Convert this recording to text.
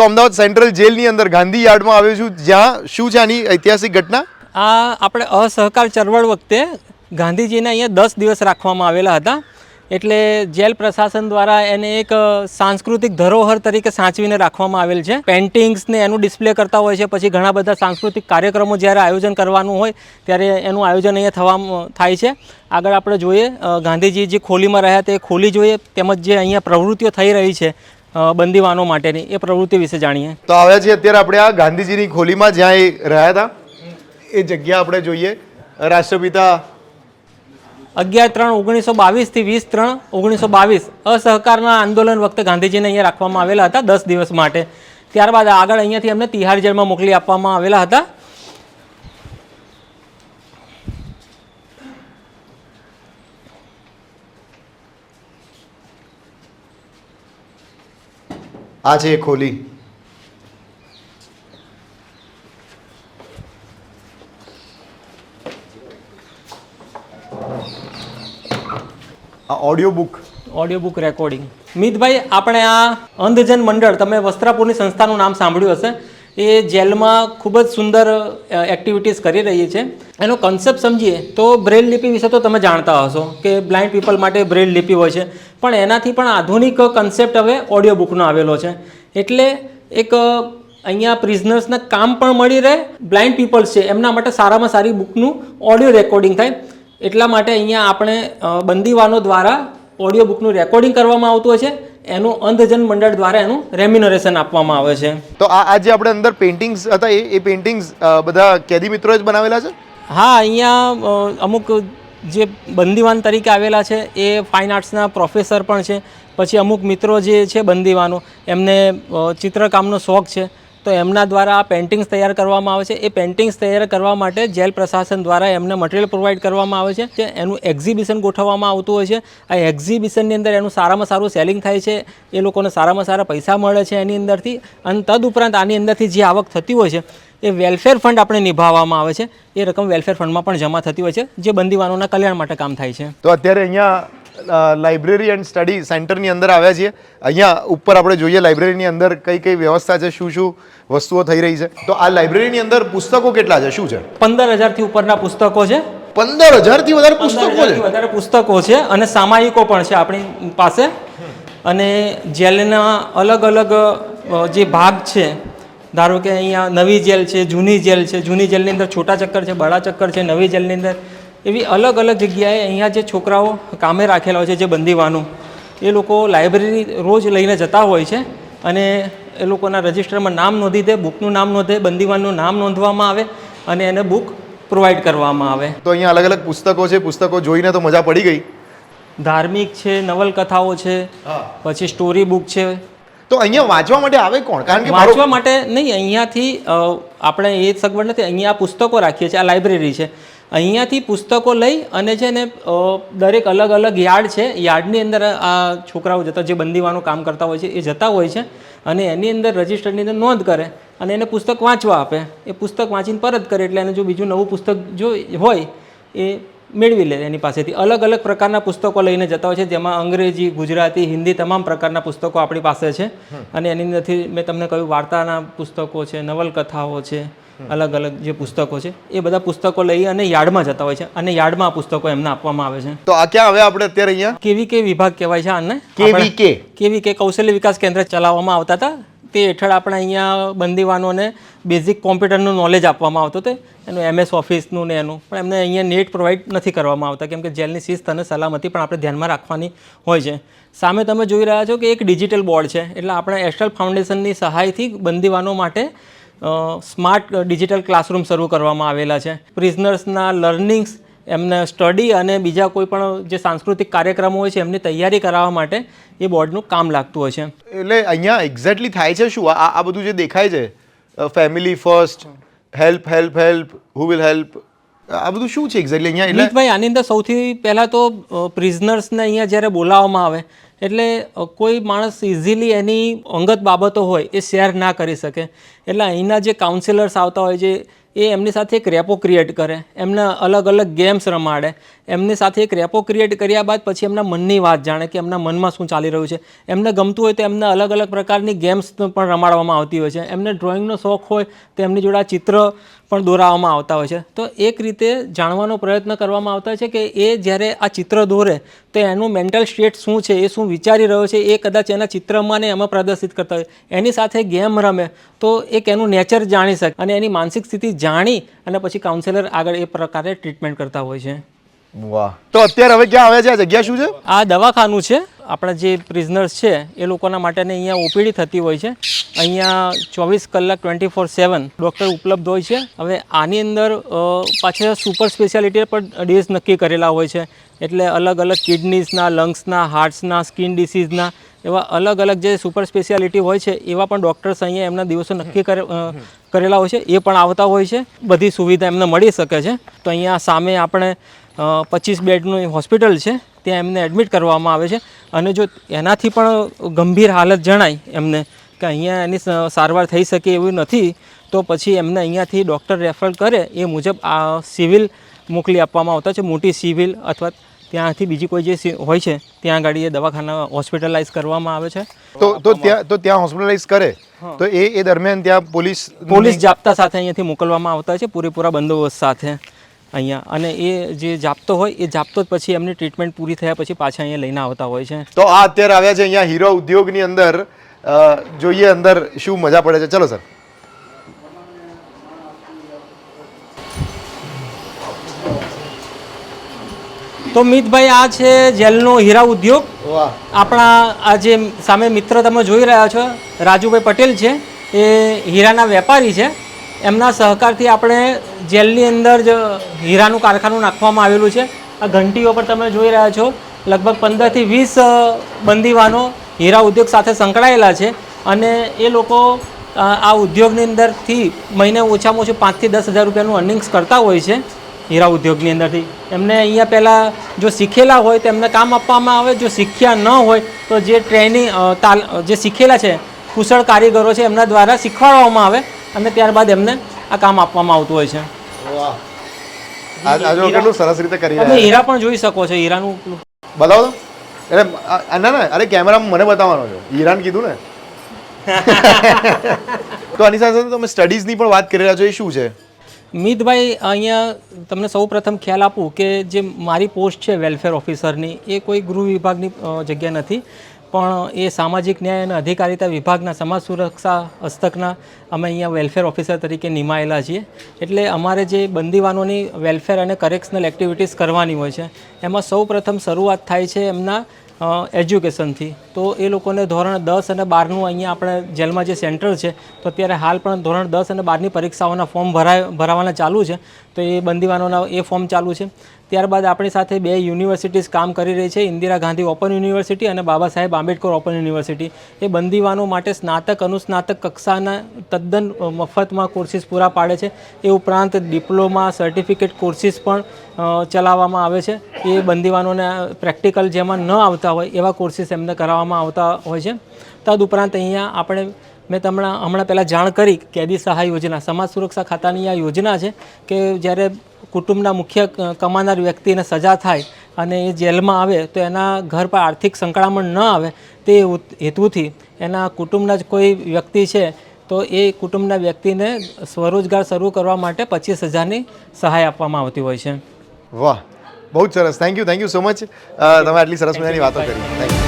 તો અમદાવાદ સેન્ટ્રલ જેલની અંદર ગાંધી યાર્ડમાં આવ્યો છું. જ્યાં શું છે આની ઐતિહાસિક ઘટના? આ આપણે અસહકાર ચળવળ વખતે ગાંધીજીને અહીંયા દસ દિવસ રાખવામાં આવેલા હતા. એટલે જેલ પ્રશાસન દ્વારા એને એક સાંસ્કૃતિક ધરોહર તરીકે સાચવીને રાખવામાં આવેલ છે. પેઇન્ટિંગ્સ ને એનું ડિસ્પ્લે કરતા હોય છે. પછી ઘણા બધા સાંસ્કૃતિક કાર્યક્રમો જ્યારે આયોજન કરવાનું હોય, ત્યારે એનું આયોજન અહીંયા થવા થાય છે. આગળ આપણે જોઈએ ગાંધીજી જે ખોલીમાં રહ્યા તે ખોલી જોઈએ, તેમજ જે અહીંયા પ્રવૃત્તિઓ થઈ રહી છે બંદીવાનો માટેની એ પ્રવૃત્તિ વિશે જાણીએ. તો આવ્યા છીએ અત્યારે આપણે આ ગાંધીજીની ખોલીમાં જ્યાં એ રહ્યા હતા એ જગ્યા આપણે જોઈએ. રાષ્ટ્રપિતા અગિયાર ત્રણ ઓગણીસો બાવીસથી વીસ ત્રણ ઓગણીસો બાવીસ અસહકારના આંદોલન વખતે ગાંધીજીને અહીંયા રાખવામાં આવેલા હતા દસ દિવસ માટે. ત્યારબાદ આગળ અહીંયાથી એમને તિહાર જેલમાં મોકલી આપવામાં આવેલા હતા. આ છે ખોલી. આ audio book audio book recording મિતભાઈ આપણે આ અંધજન મંડળ, તમે વસ્ત્રાપુરની સંસ્થાનું નામ સાંભળ્યું હશે. એ જેલમાં ખૂબ જ સુંદર એક્ટિવિટીઝ કરી રહી છે. એનો કન્સેપ્ટ સમજીએ તો બ્રેલ લિપિ વિશે તો તમે જાણતા હશો કે બ્લાઇન્ડ પીપલ માટે બ્રેલ લિપિ હોય છે. પણ એનાથી પણ આધુનિક કન્સેપ્ટ હવે ઓડિયો બુકનો આવેલો છે. એટલે એક અહીંયા પ્રિઝનર્સને કામ પણ મળી રહે બ્લાઇન્ડ પીપલ્સ છે. એમના માટે સારામાં સારી બુકનું ઓડિયો રેકોર્ડિંગ થાય. એટલા માટે અહીંયા આપણે બંદીવાનો દ્વારા ઓડિયો બુકનું રેકોર્ડિંગ કરવામાં આવતું હોય છે. એનું અંધજન મંડળ દ્વારા એનું રેમ્યુનરેશન આપવામાં આવે છે. તો આ આજે આપણે અંદર પેઇન્ટિંગ્સ હતા એ એ પેઇન્ટિંગ્સ બધા કેદી મિત્રોએ જ બનાવેલા છે? હા અહીંયા અમુક જે બંદીવાન તરીકે આવેલા છે એ ફાઇન આર્ટ્સના પ્રોફેસર પણ છે. પછી અમુક મિત્રો જે છે બંદીવાનો એમને ચિત્રકામનો શોખ છે. તો એમના દ્વારા આ પેઇન્ટિંગ્સ તૈયાર કરવામાં આવે છે. એ પેઇન્ટિંગ્સ તૈયાર કરવા માટે જેલ પ્રશાસન દ્વારા એમને મટીરિયલ પ્રોવાઈડ કરવામાં આવે છે જે એનું એક્ઝિબિશન ગોઠવવામાં આવતું હોય છે. આ એક્ઝિબિશનની અંદર એનું સારામાં સારું સેલિંગ થાય છે. એ લોકોને સારામાં સારા પૈસા મળે છે એની અંદરથી. અને તદુપરાંત આની અંદરથી જે આવક થતી હોય છે, એ વેલફેર ફંડ આપણે નિભાવવામાં આવે છે. એ રકમ વેલફેર ફંડમાં પણ જમા થતી હોય છે, જે બંદીવાનોના કલ્યાણ માટે કામ થાય છે. તો અત્યારે અહીંયા લાઇબ્રેરી એન્ડ સ્ટડી સેન્ટરની અંદર આવ્યા છીએ. અહીંયા ઉપર આપણે જોઈએ લાઇબ્રેરીની અંદર કઈ કઈ વ્યવસ્થા છે શું શું વસ્તુઓ થઈ રહી છે. તો આ લાઇબ્રેરીની અંદર પુસ્તકો કેટલા છે શું છે? પંદર હજારથી ઉપરના પુસ્તકો છે. પંદર હજારથી વધારે પુસ્તકો છે? વધારે પુસ્તકો છે અને સામાયિકો પણ છે આપણી પાસે. અને જેલના અલગ અલગ જે ભાગ છે ધારો કે અહીંયા નવી જેલ છે જૂની જેલ છે જૂની જેલની અંદર છોટા ચક્કર છે બડા ચક્કર છે નવી જેલની અંદર એવી અલગ અલગ જગ્યાએ અહીંયા જે છોકરાઓ કામે રાખેલા હોય છે જે બંદીવાનો એ લોકો લાઇબ્રેરી રોજ લઈને જતા હોય છે અને એ લોકોના રજિસ્ટરમાં નામ નોંધી દે બુકનું નામ નોંધે બંદીવાનનું નામ નોંધવામાં આવે અને એને બુક પ્રોવાઈડ કરવામાં આવે. તો અહીંયા અલગ અલગ પુસ્તકો છે પુસ્તકો જોઈને તો મજા પડી ગઈ. ધાર્મિક છે નવલકથાઓ છે પછી સ્ટોરી બુક છે. તો અહીંયા વાંચવા માટે આવે કોણ? કારણ કે વાંચવા માટે નહીં અહીંયાથી આપણે એ સગવડ નથી અહીંયા આ પુસ્તકો રાખીએ છીએ આ લાઇબ્રેરી છે. અહીંયાથી પુસ્તકો લઈ અને છે ને દરેક અલગ અલગ યાર્ડ છે. યાર્ડની અંદર આ છોકરાઓ જતા જે બંદીવાનું કામ કરતા હોય છે એ જતા હોય છે અને એની અંદર રજિસ્ટરની અંદર નોંધ કરે અને એને પુસ્તક વાંચવા આપે. એ પુસ્તક વાંચીને પરત કરે એટલે એને જો બીજું નવું પુસ્તક જો હોય એ મેળવી લે એની પાસેથી. અલગ અલગ પ્રકારના પુસ્તકો લઈને જતા હોય છે જેમાં અંગ્રેજી ગુજરાતી હિન્દી તમામ પ્રકારના પુસ્તકો આપણી પાસે છે. અને એની અંદરથી મેં તમને કહ્યું વાર્તાના પુસ્તકો છે નવલકથાઓ છે અલગ અલગ જે પુસ્તકો છે એ બધા પુસ્તકો લઈ અને યાર્ડમાં જતા હોય છે. અને યાર્ડમાં આ પુસ્તકો એમને આપવામાં આવે છે. તો આ ક્યાં હવે આપણે અત્યારે અહીંયા? કેવી કે વિભાગ કહેવાય છે આને? કે કેવી કે? કૌશલ્ય વિકાસ કેન્દ્ર ચલાવવામાં આવતા હતા. તે હેઠળ આપણે અહીંયા બંદીવાનોને બેઝિક કોમ્પ્યુટરનું નોલેજ આપવામાં આવતું હતું. એનું એમએસ ઓફિસનું ને એનું. પણ એમને અહીંયા નેટ પ્રોવાઈડ નથી કરવામાં આવતા કેમ કે જેલની શિસ્ત અને સલામતી પણ આપણે ધ્યાનમાં રાખવાની હોય છે. સામે તમે જોઈ રહ્યા છો કે એક ડિજિટલ બોર્ડ છે. એટલે આપણે એસ્ટલ ફાઉન્ડેશનની સહાયથી બંદીવાનો માટે સ્માર્ટ ડિજિટલ ક્લાસરૂમ શરૂ કરવામાં આવેલા છે. પ્રિઝનર્સના લર્નિંગ્સ એમને સ્ટડી અને બીજા કોઈ પણ જે સાંસ્કૃતિક કાર્યક્રમો હોય છે એમની તૈયારી કરાવવા માટે એ બોર્ડનું કામ લાગતું હોય છે. એટલે અહીંયા એક્ઝેક્ટલી થાય છે શું? આ આ બધું જે દેખાય છે family first help help help who will help આ બધું શું છે એક્ઝેક્ટલી અહીંયા? ભાઈ આની અંદર સૌથી પહેલાં તો પ્રિઝનર્સને અહીંયા જ્યારે બોલાવવામાં આવે એટલે કોઈ માણસ ઇઝીલી એની અંગત બાબતો હોય એ શેર ના કરી શકે. એટલે અહીંના જે કાઉન્સિલર્સ આવતા હોય છે, એ એમની સાથે એક રેપો ક્રિએટ કરે. એમને અલગ અલગ ગેમ્સ રમાડે. એમની સાથે એક રેપો ક્રિએટ કર્યા બાદ પછી એમના મનની વાત જાણે કે એમના મનમાં શું ચાલી રહ્યું છે. એમને ગમતું હોય તો એમને અલગ અલગ પ્રકારની ગેમ્સ પણ રમાડવામાં આવતી હોય છે. એમને ડ્રોઈંગનો શોખ હોય તો એમની જોડે ચિત્ર પણ દોરાવામાં આવતા હોય છે. તો એક રીતે જાણવાનો પ્રયત્ન કરવામાં આવતા છે કે એ જ્યારે આ ચિત્ર દોરે તો એનું મેન્ટલ સ્ટેટ શું છે એ શું વિચારી રહ્યો છે એ કદાચ એના ચિત્રમાં ને એમાં પ્રદર્શિત કરતા હોય. એની સાથે ગેમ રમે તો એક એનું નેચર જાણી શકે અને એની માનસિક સ્થિતિ જાણી અને પછી કાઉન્સેલર આગળ એ પ્રકારે ટ્રીટમેન્ટ કરતા હોય છે. વાહ. તો અત્યારે હવે ક્યાં આવે છે? આ જગ્યા શું છે? આ દવાખાનું છે. આપણા જે પ્રિઝનર્સ છે, એ લોકોના માટેને અહીંયા ઓપીડી થતી હોય છે. અહીંયા ચોવીસ કલાક ટ્વેન્ટી ફોર સેવન ડૉક્ટર ઉપલબ્ધ હોય છે. હવે આની અંદર પાછા સુપર સ્પેશિયાલિટી પર ડેઝ નક્કી કરેલા હોય છે. એટલે અલગ અલગ કિડનીઝના લંગ્સના હાર્ટ્સના સ્કિન ડિસીઝના એવા અલગ અલગ જે સુપર સ્પેશિયાલિટી હોય છે, એવા પણ ડૉક્ટર્સ અહીંયા એમના દિવસો નક્કી કરે કરેલા હોય છે. એ પણ આવતા હોય છે. બધી સુવિધા એમને મળી શકે છે. તો અહીંયા સામે આપણે પચીસ બેડનું હોસ્પિટલ છે. ત્યાં એમને એડમિટ કરવામાં આવે છે. અને જો એનાથી પણ ગંભીર હાલત જણાય એમને કે અહીંયા એની સારવાર થઈ શકે એવું નથી તો પછી એમને અહીંયાથી ડૉક્ટર રેફર કરે એ મુજબ આ સિવિલ મોકલી આપવામાં આવતા છે. મોટી સિવિલ અથવા ત્યાંથી બીજી કોઈ જે હોય છે ત્યાં આગળ એ દવાખાના હોસ્પિટલાઇઝ કરવામાં આવે છે. તો તો ત્યાં તો ત્યાં હોસ્પિટલાઇઝ કરે? તો એ એ દરમિયાન ત્યાં પોલીસ પોલીસ જાપ્તા સાથે અહીંયાથી મોકલવામાં આવતા છે. પૂરેપૂરા બંદોબસ્ત સાથે. અહીંયા. અને એ જે જાપતો હોય એ જાપતો જ પછી એમની ટ્રીટમેન્ટ પૂરી થયા પછી પાછા અહીંયા લઈને આવતા હોય છે. તો આ અત્યારે આવ્યા છે અહીંયા હીરો ઉદ્યોગની અંદર. જોઈએ અંદર શું મજા પડે છે. ચલો સર. તો મિતભાઈ આ છે જેલનો હીરા ઉદ્યોગ. આપણા આ જે સામે મિત્ર તમે જોઈ રહ્યા છો રાજુભાઈ પટેલ છે. એ હીરાના વેપારી છે. એમના સહકારથી આપણે જેલની અંદર જ હીરાનું કારખાનું નાખવામાં આવેલું છે. આ ઘંટીઓ પર તમે જોઈ રહ્યા છો. લગભગ પંદરથી વીસ બંદીવાનો હીરા ઉદ્યોગ સાથે સંકળાયેલા છે અને એ લોકો આ ઉદ્યોગની અંદરથી મહિને ઓછામાં ઓછું પાંચથી દસ હજાર રૂપિયાનું અર્નિંગ્સ કરતા હોય છે હીરા ઉદ્યોગની અંદરથી. એમને અહીંયા પહેલાં જો શીખેલા હોય તો એમને કામ આપવામાં આવે, જો શીખ્યા ન હોય તો જે ટ્રેનિંગ જે શીખેલા છે, કુશળ કારીગરો છે એમના દ્વારા શીખવાડવામાં આવે અને ત્યારબાદ એમને આ કામ આપવામાં આવતું હોય છે. વાહ. આ આ જો કેટલું સરસ રીતે કરી તમે હીરા પણ જોઈ શકો છો હીરાનું. બતાવો એટલે ના ના અરે કેમેરામાં મને બતાવવાનો છો. હીરાન કીધું ને. તો આની સાથે સાથે તમે સ્ટડીઝની પણ વાત કરી રહ્યા છો એ શું છે? મિતભાઈ અહીંયા તમને સૌ પ્રથમ ખ્યાલ આપું કે જે મારી પોસ્ટ છે વેલફેર ઓફિસરની એ કોઈ ગૃહ વિભાગની જગ્યા નથી. પણ એ સામાજિક ન્યાય અને અધિકારિતા વિભાગના સમાજ સુરક્ષા હસ્તકના અમે અહીંયા વેલફેર ઓફિસર તરીકે નિમાયેલા છીએ. એટલે અમારે જે બંદીવાનોની વેલફેર અને કરેક્શનલ એક્ટિવિટીઝ કરવાની હોય છે, એમાં સૌ પ્રથમ શરૂઆત થાય છે એમના એજ્યુકેશનથી તો એ લોકોને ધોરણ દસ અને બારનું અહીંયા આપણે જેલમાં જે સેન્ટર છે, તો અત્યારે હાલ પણ ધોરણ દસ અને બારની પરીક્ષાઓના ફોર્મ ભરાય, ભરાવાના ચાલુ છે. તો એ બંદીવાનોના એ ફોર્મ ચાલુ છે. ત્યારબાદ આપણી સાથે બે યુનિવર્સિટીઝ કામ કરી રહી છે, ઇન્દિરા ગાંધી ઓપન યુનિવર્સિટી અને બાબા સાહેબ આંબેડકર ઓપન યુનિવર્સિટી. એ બંદીવાનો માટે સ્નાતક, અનુસ્નાતક કક્ષાના તદ્દન મફતમાં કોર્સીસ પૂરા પાડે છે. એ ઉપરાંત ડિપ્લોમા સર્ટિફિકેટ કોર્સીસ પણ ચલાવવામાં આવે છે. એ બંદીવાનોને પ્રેક્ટિકલ જેમાં ન આવતા હોય એવા કોર્સીસ એમને કરાવવામાં આવતા હોય છે. તદુપરાંત અહીંયા આપણે, મેં તમને હમણાં પહેલાં જાણ કરી કેદી સહાય યોજના, સમાજ સુરક્ષા ખાતાની આ યોજના છે કે જ્યારે કુટુંબના મુખ્ય કમાનાર વ્યક્તિને સજા થાય અને એ જેલમાં આવે તો એના ઘર પર આર્થિક સંકળામણ ન આવે તે હેતુથી એના કુટુંબના જ કોઈ વ્યક્તિ છે તો એ કુટુંબના વ્યક્તિને સ્વરોજગાર શરૂ કરવા માટે પચીસ હજારની સહાય આપવામાં આવતી હોય છે. વાહ, બહુ સરસ. Thank you thank you so much તમે આટલી સરસ મજાની વાતો કરી. Thank you